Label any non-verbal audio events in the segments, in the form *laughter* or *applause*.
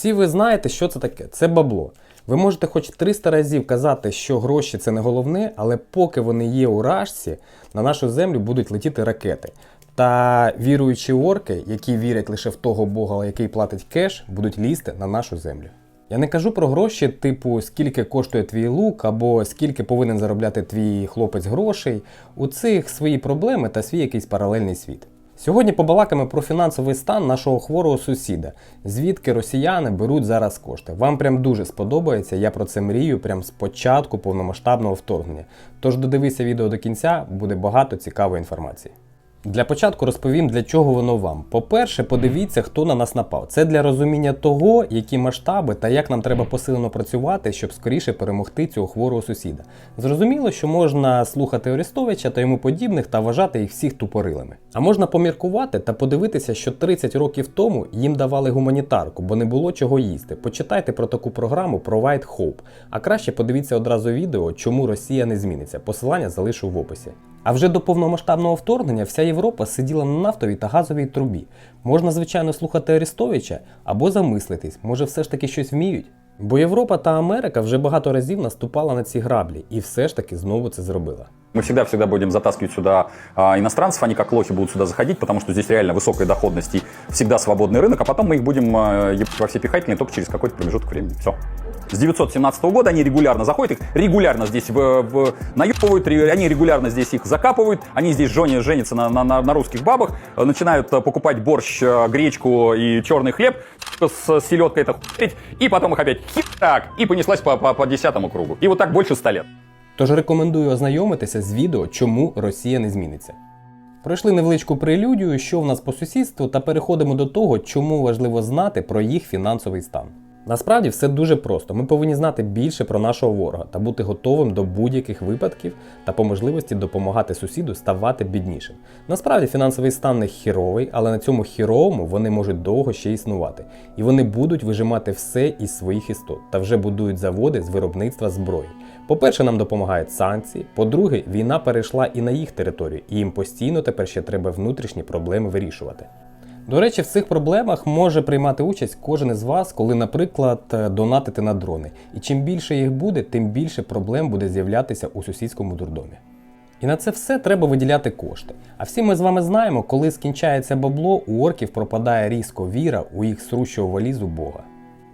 Всі ви знаєте, що це таке. Це бабло. Ви можете хоч 300 разів казати, що гроші це не головне, але поки вони є у рашці, на нашу землю будуть летіти ракети. Та віруючі орки, які вірять лише в того Бога, який платить кеш, будуть лізти на нашу землю. Я не кажу про гроші, типу скільки коштує твій лук, або скільки повинен заробляти твій хлопець грошей. У цих свої проблеми та свій якийсь паралельний світ. Сьогодні побалакаємо про фінансовий стан нашого хворого сусіда, звідки росіяни беруть зараз кошти. Вам прям дуже сподобається, я про це мрію прям з початку повномасштабного вторгнення. Тож додивися відео до кінця, буде багато цікавої інформації. Для початку розповім, для чого воно вам. По-перше, подивіться, хто на нас напав. Це для розуміння того, які масштаби та як нам треба посилено працювати, щоб скоріше перемогти цього хворого сусіда. Зрозуміло, що можна слухати Орестовича та йому подібних та вважати їх всіх тупорилими. А можна поміркувати та подивитися, що 30 років тому їм давали гуманітарку, бо не було чого їсти. Почитайте про таку програму Provide Hope. А краще подивіться одразу відео, чому Росія не зміниться. Посилання залишу в описі. А вже до повномасштабного вторгнення вся Європа сиділа на нафтовій та газовій трубі. Можна, звичайно, слухати Арестовича або замислитись, може все ж таки щось вміють. Бо Європа та Америка вже багато разів наступала на ці граблі і все ж таки знову це зробила. Мы всегда-всегда будем затаскивать сюда а, иностранцев, они как лохи будут сюда заходить, потому что здесь реально высокая доходность и всегда свободный рынок, а потом мы их будем а, ебать во все пихательные только через какой-то промежуток времени. Все. С 917 года они регулярно заходят, их регулярно здесь в, в, наебывают, ре- они регулярно здесь их закапывают, они здесь женя- женятся на, на- на- на русских бабах, э, начинают э, покупать борщ, э, гречку и черный хлеб с селедкой это хуярить, и потом их опять так и понеслась по, по, по десятому кругу. И вот так больше ста лет. Тож рекомендую ознайомитися з відео, чому Росія не зміниться. Пройшли невеличку прелюдію, що в нас по сусідству, та переходимо до того, чому важливо знати про їх фінансовий стан. Насправді все дуже просто. Ми повинні знати більше про нашого ворога та бути готовим до будь-яких випадків та по можливості допомагати сусіду ставати біднішим. Насправді фінансовий стан не хіровий, але на цьому хіровому вони можуть довго ще існувати, і вони будуть вижимати все із своїх істот та вже будують заводи з виробництва зброї. По-перше, нам допомагають санкції. По-друге, війна перейшла і на їх територію, і їм постійно тепер ще треба внутрішні проблеми вирішувати. До речі, в цих проблемах може приймати участь кожен із вас, коли, наприклад, е, донатите на дрони. І чим більше їх буде, тим більше проблем буде з'являтися у сусідському дурдомі. І на це все треба виділяти кошти. А всі ми з вами знаємо, коли скінчається бабло, у орків пропадає різко віра у їх срущого валізу Бога.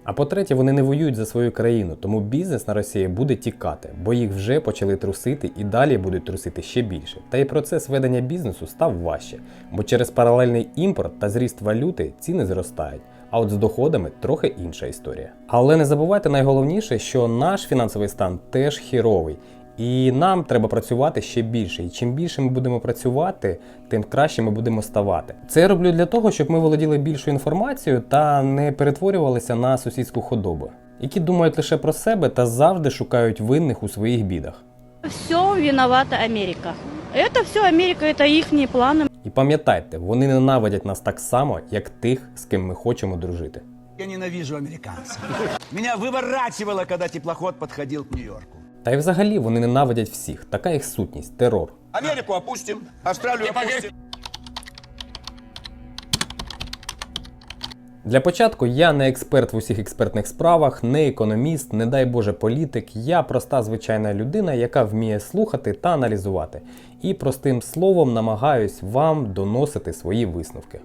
А по-третє, вони не воюють за свою країну, тому бізнес на Росії буде тікати, бо їх вже почали трусити і далі будуть трусити ще більше. Та й процес ведення бізнесу став важче, бо через паралельний імпорт та зріст валюти ціни зростають. А от з доходами трохи інша історія. Але не забувайте найголовніше, що наш фінансовий стан теж хіровий. І нам треба працювати ще більше. І чим більше ми будемо працювати, тим краще ми будемо ставати. Це я роблю для того, щоб ми володіли більшою інформацією та не перетворювалися на сусідську худобу, які думають лише про себе та завжди шукають винних у своїх бідах. Все виновата Америка. Это все Америка, это их планы. І пам'ятайте, вони ненавидять нас так само, як тих, з ким ми хочемо дружити. Я ненавижу американцев. Меня выворачивало, когда теплоход подходил к Нью-Йорку. Та й взагалі вони ненавидять всіх. Така їх сутність терор. Америку опустим, Австралию опустим. Для початку я не експерт в усіх експертних справах, не економіст, не дай Боже політик. Я проста звичайна людина, яка вміє слухати та аналізувати. І простим словом намагаюсь вам доносити свої висновки.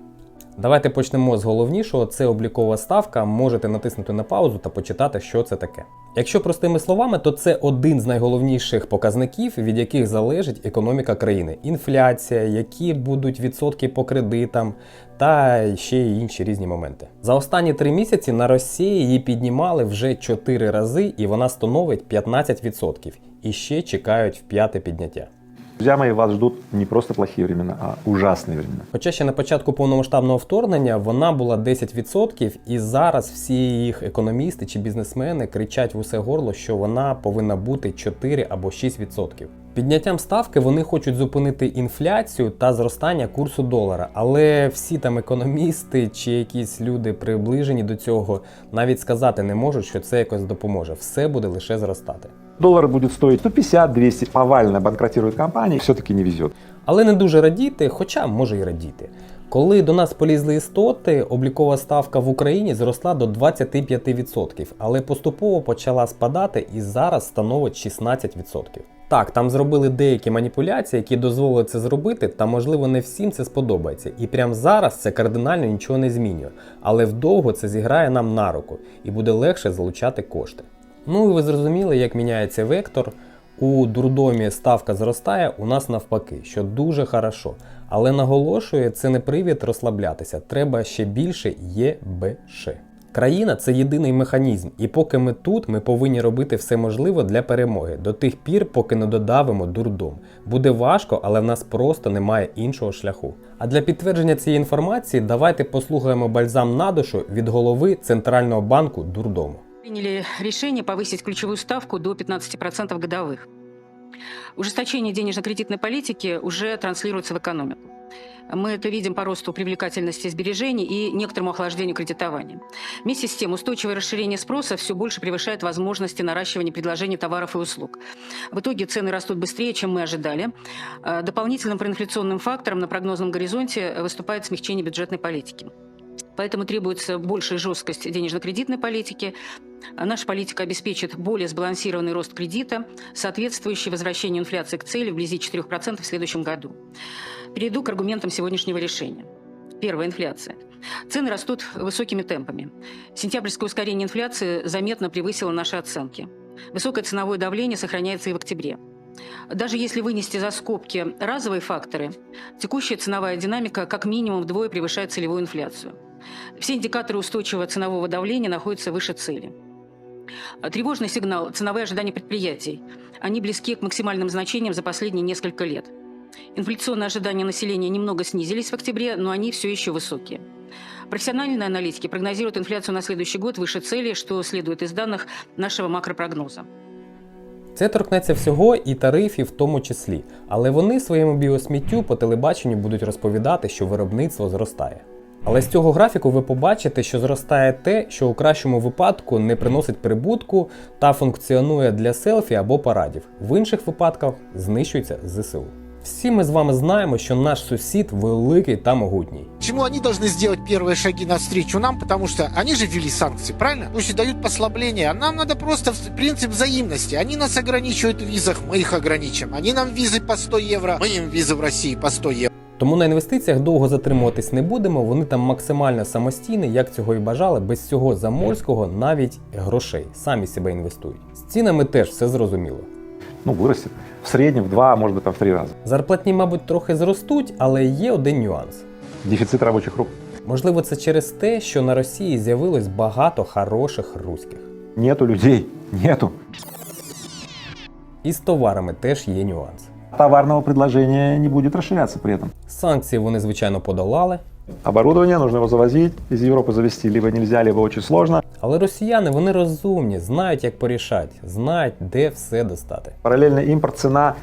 Давайте почнемо з головнішого: це облікова ставка. Можете натиснути на паузу та почитати, що це таке. Якщо простими словами, то це один з найголовніших показників, від яких залежить економіка країни: інфляція, які будуть відсотки по кредитам та ще й інші різні моменти. За останні три місяці на Росії її піднімали вже 4 рази, і вона становить 15%. І ще чекають в п'яте підняття. Друзья мои, вас ждут не просто плохие времена, а ужасные времена. Хоча ще на початку повномасштабного вторгнення вона була 10%, і зараз всі їх економісти чи бізнесмени кричать в усе горло, що вона повинна бути 4 або 6%. Підняттям ставки вони хочуть зупинити інфляцію та зростання курсу долара, але всі там економісти чи якісь люди приближені до цього навіть сказати не можуть, що це якось допоможе. Все буде лише зростати. Доллар будет стоить 150-200, повально банкротируют компании, все-таки не везет. Але не дуже радіти, хоча може й радіти. Коли до нас полізли істоти, облікова ставка в Україні зросла до 25%, але поступово почала спадати і зараз становить 16%. Так, там зробили деякі маніпуляції, які дозволили це зробити, та можливо не всім це сподобається. І прямо зараз це кардинально нічого не змінює. Але вдовго це зіграє нам на руку і буде легше залучати кошти. Ну і ви зрозуміли, як міняється вектор. У дурдомі ставка зростає, у нас навпаки, що дуже хорошо. Але наголошую, це не привід розслаблятися. Треба ще більше ЄБШ. Країна це єдиний механізм, і поки ми тут, ми повинні робити все можливе для перемоги до тих пір, поки не додавимо дурдом. Буде важко, але в нас просто немає іншого шляху. А для підтвердження цієї інформації давайте послухаємо бальзам на душу від голови Центрального банку дурдому. Приняли решение повысить ключевую ставку до 15% годовых. Ужесточение денежно-кредитной политики уже транслируется в экономику. Мы это видим по росту привлекательности сбережений и некоторому охлаждению кредитования. Вместе с тем, устойчивое расширение спроса все больше превышает возможности наращивания предложения товаров и услуг. В итоге цены растут быстрее, чем мы ожидали. Э, Дополнительным проинфляционным фактором на прогнозном горизонте выступает смягчение бюджетной политики. Поэтому требуется большая жесткость денежно-кредитной политики. Наша политика обеспечит более сбалансированный рост кредита, соответствующий возвращению инфляции к цели вблизи 4% в следующем году. Перейду к аргументам сегодняшнего решения. Первая инфляция. Цены растут высокими темпами. Сентябрьское ускорение инфляции заметно превысило наши оценки. Высокое ценовое давление сохраняется и в октябре. Даже если вынести за скобки разовые факторы, текущая ценовая динамика как минимум вдвое превышает целевую инфляцию. Все индикаторы устойчивого ценового давления находятся выше цели. А Тревожный сигнал – ценовые ожидания предприятий. Они близки к максимальным значениям за последние несколько лет. Инфляционные ожидания населения немного снизились в октябре, но они все еще высокие. Профессиональные аналитики прогнозируют инфляцию на следующий год выше цели, что следует из данных нашего макропрогноза. Це торкнеться всього і тарифів в тому числі, але вони своєму біосміттю по телебаченню будуть розповідати, що виробництво зростає. Але з цього графіку ви побачите, що зростає те, що у кращому випадку не приносить прибутку та функціонує для селфі або парадів. В інших випадках знищується ЗСУ. Всі ми з вами знаємо, що наш сусід великий та могутній. Почему они должны сделать первые шаги навстречу нам? Потому что они же ввели санкции, правильно? Пусть и дают послабление, а нам надо просто в- принцип взаимности. Они нас ограничивают в визах, мы их ограничим. Они нам визы по 100 евро, мы им визы в России по 100 евро. Тому на інвестиціях довго затримуватись не будемо. Вони там максимально самостійні, як цього і бажали, без цього заморського навіть грошей. Самі себе інвестують. З цінами теж все зрозуміло. Ну, вырастет. В среднем в два, а может там в три раза. Зарплатні, мабуть, трохи зростуть, але є один нюанс. Дефицит рабочих рук. Можливо, це через те, що на Росії з'явилось багато хороших руських. Нету людей. Нету. І з товарами теж є нюанс. Товарного предложения не будет расширяться при этом. Санкції вони, звичайно, подолали, Оборудование нужно его завозить, из Европы завести либо нельзя, либо очень сложно. але росіяни вони розумні, знають, як порішати, знають, де все достати. Параллельный импорт цена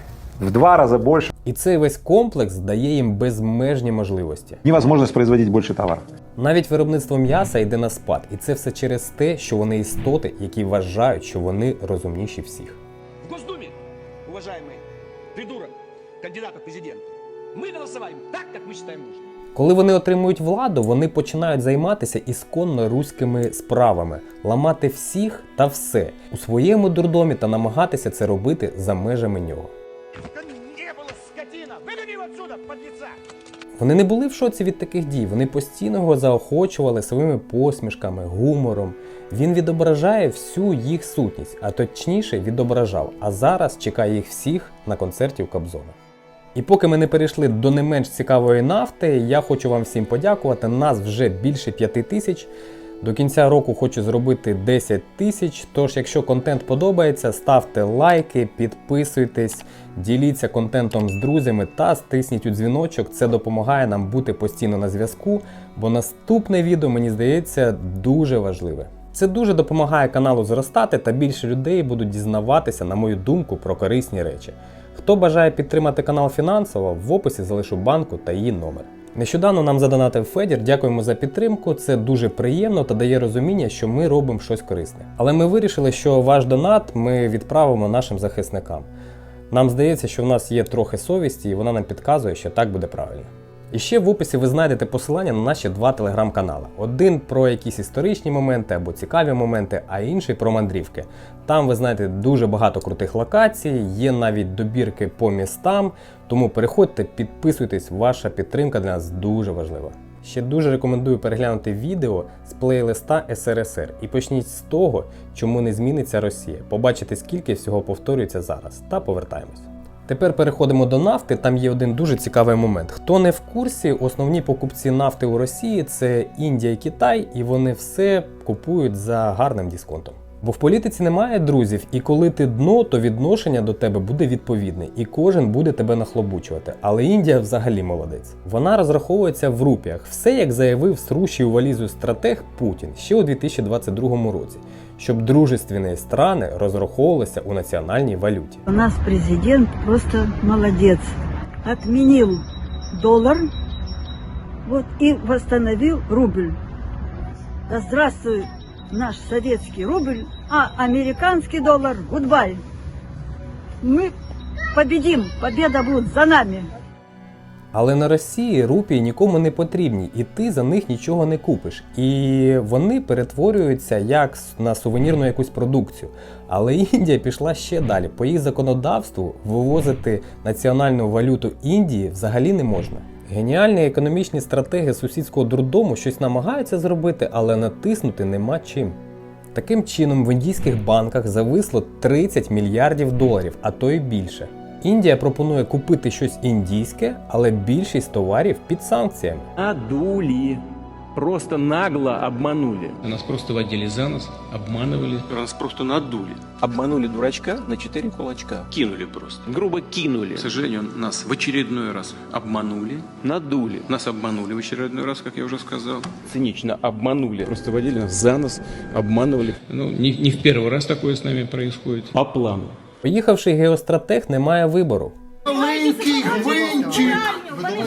в два раза больше. І цей весь комплекс дає їм безмежні можливості. Невозможность производить больше товаров. Навіть виробництво м'яса йде на спад, і це все через те, що вони істоти, які вважають, що вони розумніші всіх. В Госдуме, уважаемый придурок, кандидат в президенты, мы голосовали так, как мы считаем нужным. Коли вони отримують владу, вони починають займатися ісконно руськими справами, ламати всіх та все у своєму дурдомі та намагатися це робити за межами нього. Не было скотина! Выгони его отсюда, подлеца! Вони не були в шоці від таких дій, вони постійно його заохочували своїми посмішками, гумором. Він відображає всю їх сутність, а точніше відображав. А зараз чекає їх всіх на концерті у Кобзона. І поки ми не перейшли до не менш цікавої нафти, я хочу вам всім подякувати. Нас вже більше п'яти тисяч. До кінця року хочу зробити 10 тисяч. Тож, якщо контент подобається, ставте лайки, підписуйтесь, діліться контентом з друзями та стисніть у дзвіночок. Це допомагає нам бути постійно на зв'язку, бо наступне відео, мені здається, дуже важливе. Це дуже допомагає каналу зростати та більше людей будуть дізнаватися, на мою думку, про корисні речі. Хто бажає підтримати канал фінансово, в описі залишу банку та її номер. Нещодавно нам задонатив Федір, дякуємо за підтримку. Це дуже приємно та дає розуміння, що ми робимо щось корисне. Але ми вирішили, що ваш донат ми відправимо нашим захисникам. Нам здається, що в нас є трохи совісті, і вона нам підказує, що так буде правильно. І ще в описі ви знайдете посилання на наші два телеграм-канали. Один про якісь історичні моменти або цікаві моменти, а інший про мандрівки. Там ви знайдете дуже багато крутих локацій, є навіть добірки по містам. Тому переходьте, підписуйтесь, ваша підтримка для нас дуже важлива. Ще дуже рекомендую переглянути відео з плейлиста СРСР і почніть з того, чому не зміниться Росія. Побачите, скільки всього повторюється зараз, та повертаємось. Тепер переходимо до нафти. Там є один дуже цікавий момент. Хто не в курсі, основні покупці нафти у Росії це Індія і Китай, і вони все купують за гарним дисконтом. Бо в політиці немає друзів, і коли ти дно, то відношення до тебе буде відповідне, і кожен буде тебе нахлобучувати. Але Індія взагалі молодець. Вона розраховується в рупіях, все як заявив срущий у валізу стратег Путін ще у 2022 році, щоб дружественні страни розраховувалися у національній валюті. У нас президент просто молодец. Отменил доллар вот, и восстановил рубль. Да здравствует наш советский рубль, а американский доллар – гудбай. Мы победим, победа будет за нами. Але на Росії рупії нікому не потрібні, і ти за них нічого не купиш. І вони перетворюються як на сувенірну якусь продукцію. Але *laughs* Індія пішла ще далі. По їх законодавству вивозити національну валюту Індії взагалі не можна. Геніальні економічні стратеги сусідського дурдому щось намагаються зробити, але натиснути нема чим. Таким чином, в індійських банках зависло 30 мільярдів доларів, а то й більше. Індія пропонує купити щось індійське, але більшість товарів під санкціями. Надули. Просто нагло обманули. Нас просто водили за нос, обманывали. Нас просто надули. Обманули дурачка на четыре кулачка. Кинули просто. Грубо кинули. К сожалению, нас в очередной раз обманули. Надули. Нас обманули в очередной раз, как я уже сказал. Цинично обманули. Просто водили нас за нос, обманывали Ну, не, не в первый раз такое с нами происходит. по плану. Поїхавший геостратег не має вибору. Маленький гвинтик!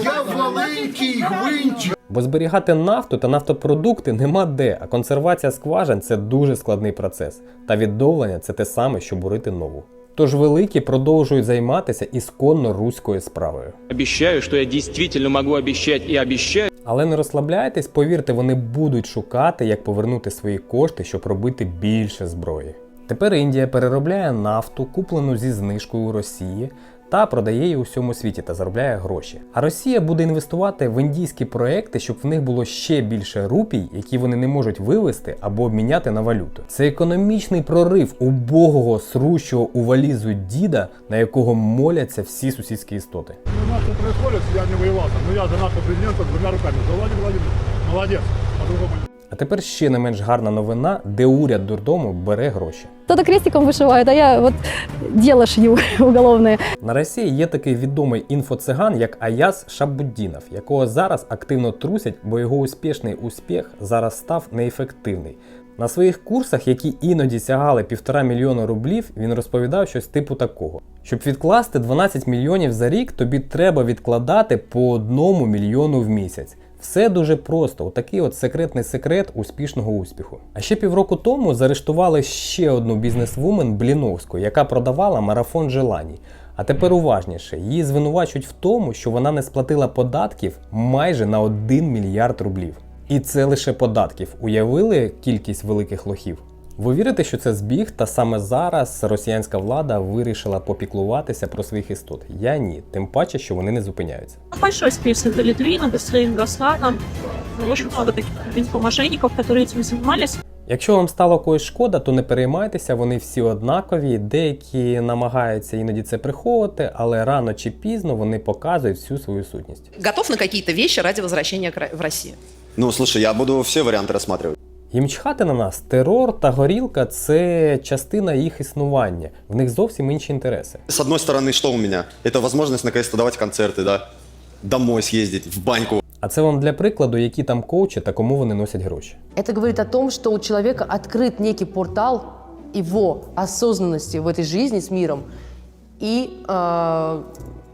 Я маленький гвинтик! Бо зберігати нафту та нафтопродукти нема де, а консервація скважин це дуже складний процес. Та відновлення це те саме, що бурити нову. Тож великі продовжують займатися ісконно руською справою. Обещаю, что я действительно могу обещать и обещаю. Але не розслабляйтесь, повірте, вони будуть шукати, як повернути свої кошти, щоб робити більше зброї. Тепер Індія переробляє нафту, куплену зі знижкою у Росії, та продає її у всьому світі та заробляє гроші. А Росія буде інвестувати в індійські проекти, щоб в них було ще більше рупій, які вони не можуть вивести або обміняти на валюту. Це економічний прорив убогого срущого у валізу діда, на якого моляться всі сусідські істоти. У нас что происходит, я не там, но я за нашего президента двумя руками. За Владимир Владимирович. Молодец. По-другому А тепер ще не менш гарна новина, де уряд дурдому бере гроші. Кто-то крестиком вышивает, а я вот дело шью *laughs* уголовное. На Росії є такий відомий інфоциган, як Аяс Шабуддінов, якого зараз активно трусять, бо його успішний успіх зараз став неефективний. На своїх курсах, які іноді сягали півтора мільйона рублів, він розповідав щось типу такого: щоб відкласти 12 мільйонів за рік, тобі треба відкладати по одному мільйону в місяць. Все дуже просто, отакий от секретний секрет успішного успіху. А ще півроку тому заарештували ще одну бізнесвумен Бліновську, яка продавала марафон желаній. А тепер уважніше, її звинувачують в тому, що вона не сплатила податків майже на 1 мільярд рублів. І це лише податків. Уявили кількість великих лохів? Ви вірите, що це збіг, та саме зараз росіянська влада вирішила попіклуватися про своїх істот? Я ні, тим паче, що вони не зупиняються. Большой список и Литвина, и своим Госланом. Очень много таких в принципе, мошенников, которые этим занимались. Якщо вам стало когось шкода, то не переймайтеся, вони всі однакові. Деякі намагаються іноді це приховувати, але рано чи пізно вони показують всю свою сутність. Готов на какие-то вещи ради возвращения к Ро- в Россию? Ну, слушай, я буду все варианты рассматривать. Їм чхати на нас, терор та горілка це частина їх існування. В них зовсім інші інтереси. С одной стороны, что у меня? Это возможность наконец-то давать концерты, да? Домой съездить, в баньку. А це вам для прикладу, які там коучі та кому вони носять гроші. Это говорит о том, что у человека открыт некий портал его осознанности в этой жизни с миром и э,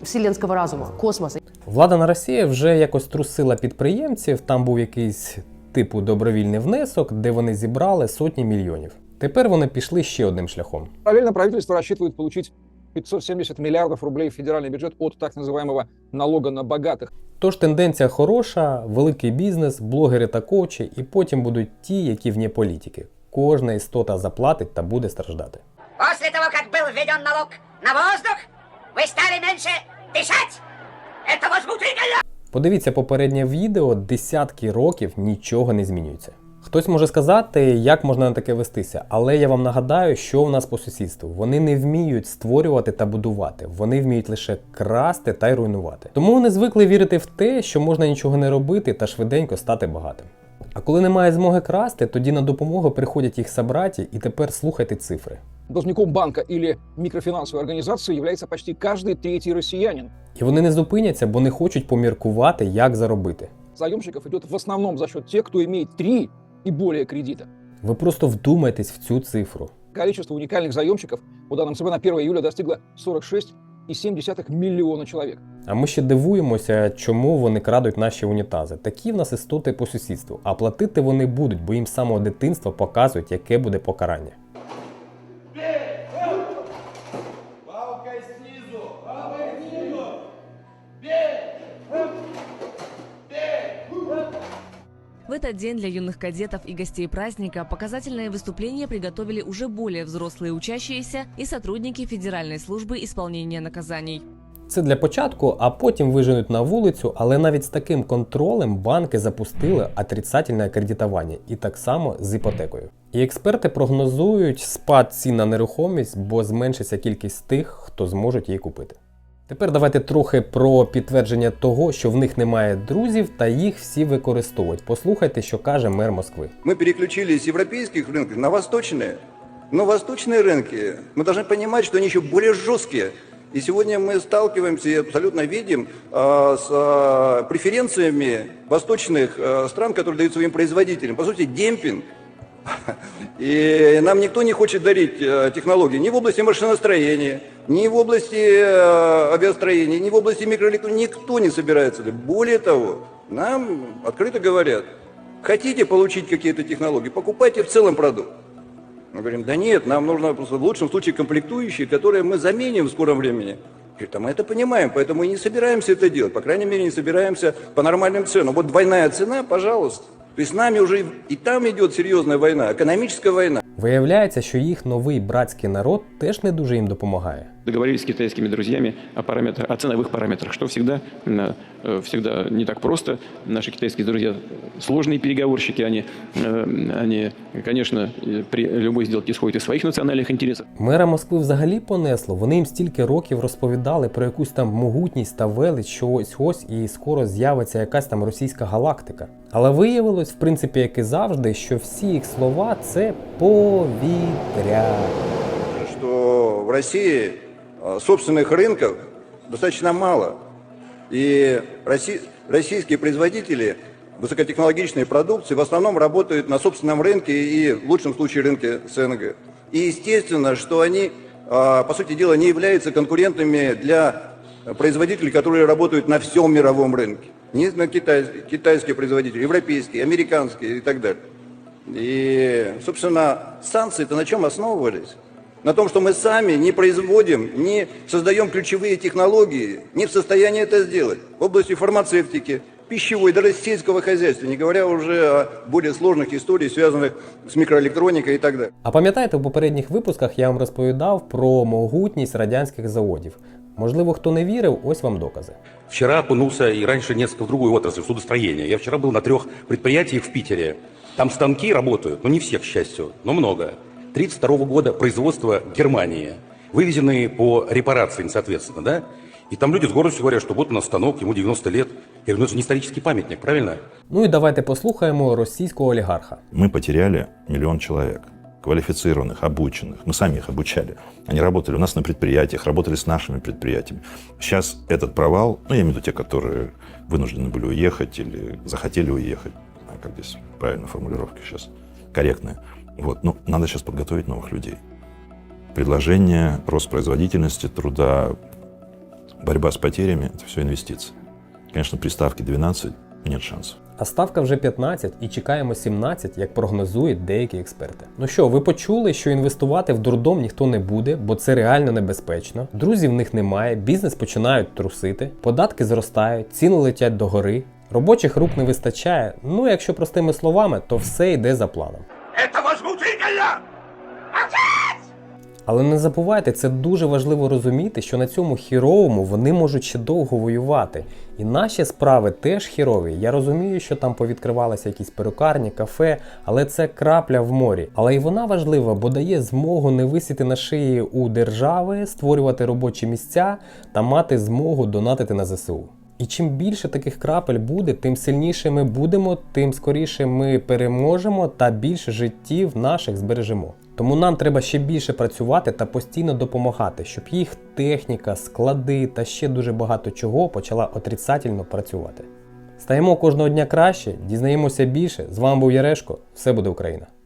вселенского разума, космоса. Влада на Росії вже якось трусила підприємців. Там був якийсь типу добровільний внесок, де вони зібрали сотні мільйонів. Тепер вони пішли ще одним шляхом. Параллельно правительство рассчитывает получить 570 миллиардов рублей в федеральный бюджет от так называемого налога на богатых. Тож тенденція хороша, великий бізнес, блогери та коучі, і потім будуть ті, які вне політики. Кожна істота заплатить та буде страждати. После того, как был введен налог на воздух, вы стали меньше дышать. Это возмутительно! Подивіться попереднє відео, десятки років нічого не змінюється. Хтось може сказати, як можна на таке вестися, але я вам нагадаю, що в нас по сусідству. Вони не вміють створювати та будувати, вони вміють лише красти та й руйнувати. Тому вони звикли вірити в те, що можна нічого не робити та швиденько стати багатим. А коли немає змоги красти, тоді на допомогу приходять їх собраті, і тепер слухайте цифри. Должником банка или микрофинансовой организации является почти каждый третий россиянин. І вони не зупиняться, бо не хочуть поміркувати, як заробити. Заемщиков идет в основном за счет тех, кто имеет три и более кредита. Ви просто вдумайтесь в цю цифру. Количество уникальных заемщиков по данным ЦБ на 1 июля достигло 46,7 миллиона человек. А ми ще дивуємося, чому вони крадуть наші унітази. Такі в нас істоти по сусідству. А платити вони будуть, бо їм з самого дитинства показують, яке буде покарання. этот день для юных кадетов и гостей праздника показательные выступления приготовили уже более взрослые учащиеся и сотрудники Федеральной службы исполнения наказаний. Це для початку, а потім виженуть на вулицю, але навіть з таким контролем банки запустили отрицательне кредитування і так само з іпотекою. І експерти прогнозують спад цін на нерухомість, бо зменшиться кількість тих, хто зможуть її купити. Тепер давайте трохи про підтвердження того, що в них немає друзів та їх всі використовують. Послухайте, що каже мер Москви. Мы переключились с европейских рынков на восточные. Но восточные рынки, мы должны понимать, что они еще более жесткие. И сегодня мы сталкиваемся и абсолютно видим а, с а, преференциями восточных а, стран, которые дают своим производителям. По сути, демпинг. *laughs* И нам никто не хочет дарить э, технологии ни в области машиностроения, ни в области э, авиастроения, ни в области микроэлектроники. Никто не собирается. Более того, нам открыто говорят, хотите получить какие-то технологии, покупайте в целом продукт. Мы говорим, да нет, нам нужно просто в лучшем случае комплектующие, которые мы заменим в скором времени. Говорит, а мы это понимаем, поэтому и не собираемся это делать. По крайней мере, не собираемся по нормальным ценам. Вот двойная цена, пожалуйста. То есть с нами уже и там идет серьезная война, экономическая война. Виявляється, що їх новий братський народ теж не дуже їм допомагає Договорились с китайскими друзьями о, параметрах, о ценовых параметрах, что всегда, э, э, всегда не так просто. Наши китайские друзья сложные переговорщики, они, э, они, конечно, э, при любой сделке исходят из своих национальных интересов. Мера Москви взагалі понесло. Вони їм стільки років розповідали про якусь там могутність та велич, що ось ось і скоро з'явиться якась там російська галактика. Але виявилось, в принципі, як і завжди, що всі їх слова це повітря. Что в России э, собственных рынков достаточно мало. И росси- российские производители высокотехнологичной продукции в основном работают на собственном рынке и в лучшем случае рынке СНГ. И естественно, что они, а, по сути дела, не являются конкурентами для производителей, которые работают на всем мировом рынке. Не на китайские производители, европейские, американские и так далее. И, собственно, санкции-то на чем основывались? На том, что мы сами не производим, не создаем ключевые технологии, не в состоянии это сделать. В области фармацевтики, пищевой, даже сельского хозяйства, не говоря уже о более сложных историях, связанных с микроэлектроникой и так далее. А пам'ятаєте, в попередніх випусках я вам розповідав про могутність радянських заводів. Можливо, хто не вірив, ось вам докази. Вчера окунулся и раньше несколько в другую отрасль, в судостроение. Я вчера был на трех предприятиях в Питере. Там станки работают, ну не все, к счастью, но много. 32 года производства Германии, вывезенные по репарациям, соответственно, да? И там люди с гордостью говорят, что вот у нас станок, ему 90 лет. Я говорю, ну это же не исторический памятник, правильно? Ну і давайте послухаємо російського олігарха. Мы потеряли миллион человек, квалифицированных, обученных. Мы сами их обучали. Они работали у нас на предприятиях, работали с нашими предприятиями. Сейчас этот провал, ну, я имею в виду те, которые вынуждены были уехать или захотели уехать, не знаю, как здесь правильно формулировка сейчас, корректная. Вот, ну, надо сейчас подготовить новых людей. Предложение, рост производительности труда, борьба с потерями – это все инвестиции. Конечно, при ставке 12 нет шансов. А ставка вже 15 і чекаємо 17, як прогнозують деякі експерти. Ну що, ви почули, що інвестувати в дурдом ніхто не буде, бо це реально небезпечно. Друзів в них немає, бізнес починають трусити, податки зростають, ціни летять догори, робочих рук не вистачає. Ну, якщо простими словами, то все йде за планом. Это возмутительно! Але не забувайте, це дуже важливо розуміти, що на цьому хіровому вони можуть ще довго воювати. І наші справи теж хірові. Я розумію, що там повідкривалися якісь перукарні, кафе, але це крапля в морі. Але і вона важлива, бо дає змогу не висіти на шиї у держави, створювати робочі місця та мати змогу донатити на ЗСУ. І чим більше таких крапель буде, тим сильніше ми будемо, тим скоріше ми переможемо та більше життів наших збережемо. Тому нам треба ще більше працювати та постійно допомагати, щоб їх техніка, склади та ще дуже багато чого почала отрицательно працювати. Стаємо кожного дня краще, дізнаємося більше. З вами був Ярешко. Все буде Україна!